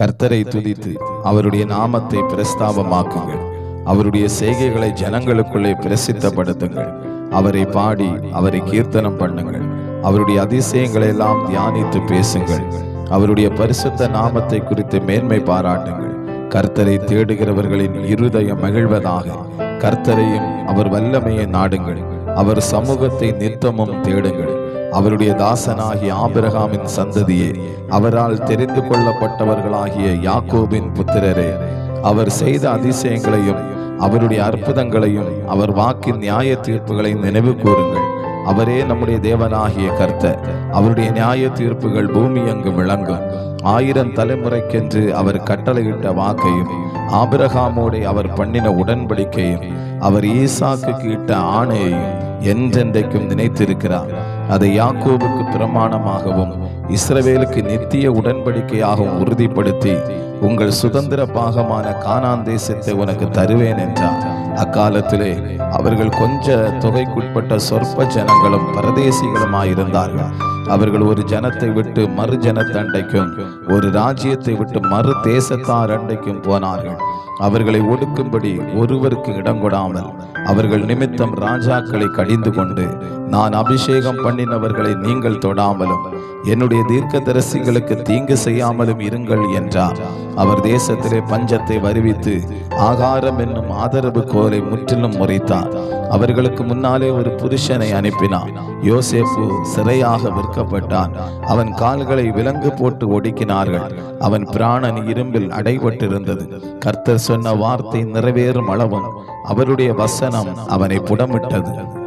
கர்த்தரை துதித்து அவருடைய நாமத்தை பிரஸ்தாபமாக்குங்கள். அவருடைய செய்கைகளை ஜனங்களுக்குள்ளே பிரசித்தப்படுத்துங்கள். அவரை பாடி அவரை கீர்த்தனம் பண்ணுங்கள். அவருடைய அதிசயங்களை எல்லாம் தியானித்து பேசுங்கள். அவருடைய பரிசுத்த நாமத்தை குறித்து மேன்மை பாராட்டுங்கள். கர்த்தரை தேடுகிறவர்களின் இருதயம் மகிழ்வதாக. கர்த்தரையும் அவர் வல்லமையை நாடுங்கள். அவர் சமூகத்தை நித்தமும் தேடுங்கள். அவருடைய தாசனாகிய ஆபிரகாமின் சந்ததியே அவரால் தெரிந்து கொள்ளப்பட்டவர்களாகிய யாக்கோபின் புத்திரரே அவர் செய்த அதிசயங்களையும் அவருடைய அற்புதங்களையும் அவர் வாக்கின் நியாய தீர்ப்புகளையும் நினைவு கூறுங்கள். அவரே நம்முடைய தேவனாகிய கர்த்தர். அவருடைய நியாய தீர்ப்புகள் பூமி அங்கு விளங்கும். ஆயிரம் தலைமுறைக்கென்று அவர் கட்டளையிட்ட வாக்கையும் ஆபிரகாமோடு அவர் பண்ணின உடன்படிக்கையும் அவர் ஈசாக்கு இட்ட ஆணையையும் என்றென்றைக்கும் நினைத்திருக்கிறார். அதை யாக்கோபுக்கு பிரமாணமாகவும் இஸ்ரவேலுக்கு நித்திய உடன்படிக்கையாகவும் உறுதிப்படுத்தி உங்கள் சுதந்திர பாகமான கானான் தேசத்தை உனக்கு தருவேன் என்றார். அக்காலத்திலே அவர்கள் கொஞ்ச தொகைக்குட்பட்ட சொற்ப ஜனங்களும் பரதேசிகளுமாயிருந்தார்கள். அவர்கள் ஒரு ஜனத்தை விட்டு மறு ஜனத்தண்டைக்கும் ஒரு ராஜ்யத்தை விட்டு மறு தேசத்தார் அண்டைக்கும் போனார்கள். அவர்களை ஒடுக்கும்படி ஒருவருக்கு இடம் கொடாமல் அவர்கள் நிமித்தம் ராஜாக்களை கடிந்து கொண்டு நான் அபிஷேகம் பண்ணினவர்களை நீங்கள் தொடாமலும் என்னுடைய தீர்க்கதரிசிகளுக்கு தீங்கு செய்யாமலும் இருங்கள் என்றார். அவர் தேசத்திலே பஞ்சத்தை வருவித்து ஆகாரம் என்னும் ஆதரவு கோலை முற்றிலும் முறைத்தார். அவர்களுக்கு முன்னாலே ஒரு புருஷனை அனுப்பினார் யோசேப்பு சிறையாக விற்கப்பட்டான். அவன் கால்களை விலங்கு போட்டு ஒடுக்கினார்கள். அவன் பிராணன் இரும்பில் அடைபட்டிருந்தது. கர்த்தர் சொன்ன வார்த்தை நிறைவேறும் அளவும் அவருடைய வசனம் அவனை புடமிட்டது.